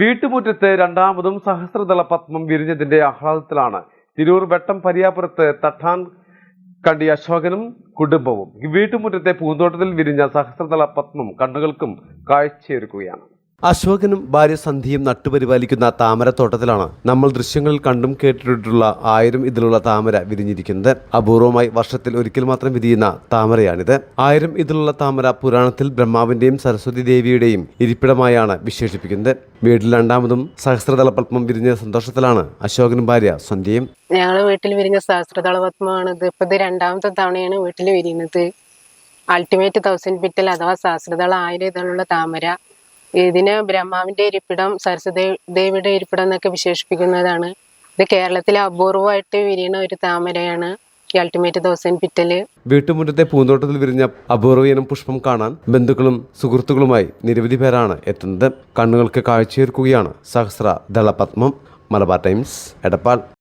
വീട്ടുമുറ്റത്ത് രണ്ടാമതും സഹസ്രദള പത്മം വിരിഞ്ഞതിന്റെ ആഹ്ലാദത്തിലാണ്. തിരൂർ വെട്ടം പരിയാപുരത്ത് തട്ടാൻ കണ്ടി അശോകനും കുടുംബവും. വീട്ടുമുറ്റത്തെ പൂന്തോട്ടത്തിൽ വിരിഞ്ഞ സഹസ്രദള പത്മം കണ്ണുകൾക്കും കാഴ്ചയൊരുക്കുകയാണ്. അശോകനും ഭാര്യ സന്ധിയും നട്ടുപരിപാലിക്കുന്ന താമരത്തോട്ടത്തിലാണ് നമ്മൾ ദൃശ്യങ്ങളിൽ കണ്ടും കേട്ടിട്ടുള്ള ആയിരം ഇതിലുള്ള താമര വിരിഞ്ഞിരിക്കുന്നത്. അപൂർവമായി വർഷത്തിൽ ഒരിക്കൽ മാത്രം വിരിയുന്ന താമരയാണിത്. ആയിരം ഇതിലുള്ള താമര പുരാണത്തിൽ ബ്രഹ്മാവിന്റെയും സരസ്വതി ദേവിയുടെയും ഇരിപ്പിടമായാണ് വിശേഷിപ്പിക്കുന്നത്. വീട്ടിൽ രണ്ടാമതും സഹസ്രതല പത്മം വിരിഞ്ഞ സന്തോഷത്തിലാണ് അശോകനും ഭാര്യ സന്ധ്യയും. ഞങ്ങളുടെ വീട്ടിൽ വിരിഞ്ഞ സഹസ്രദളപത്മമാണ് ഇത് ഇപ്പൊ ഇത് രണ്ടാമത്തെ തവണയാണ് വീട്ടിൽ വിരിയുന്നത്. അൾട്ടിമേറ്റ് തൗസൻഡ് പിറ്റൽ അഥവാ സഹസ്രതള ആയിരം ഇതിലുള്ള താമര. ഇതിന് ബ്രഹ്മാവിന്റെ ഇരിപ്പിടം സരസ്വതി ദേവിയുടെ ഇരിപ്പിടം എന്നൊക്കെ വിശേഷിപ്പിക്കുന്നതാണ്. ഇത് കേരളത്തിലെ അപൂർവമായിട്ട് വിരിയണ ഒരു താമരയാണ് അൾട്ടിമേറ്റ് തൗസൻഡ് പിറ്റൽ. വീട്ടുമുറ്റത്തെ പൂന്തോട്ടത്തിൽ വിരിഞ്ഞ അപൂർവയിനം പുഷ്പം കാണാൻ ബന്ധുക്കളും സുഹൃത്തുക്കളുമായി നിരവധി പേരാണ് എത്തുന്നത്. കണ്ണുകൾക്ക് കാഴ്ചയൊരുക്കുകയാണ് സഹസ്ര ദളപത്മം. മലബാർ ടൈംസ് എടപ്പാൾ.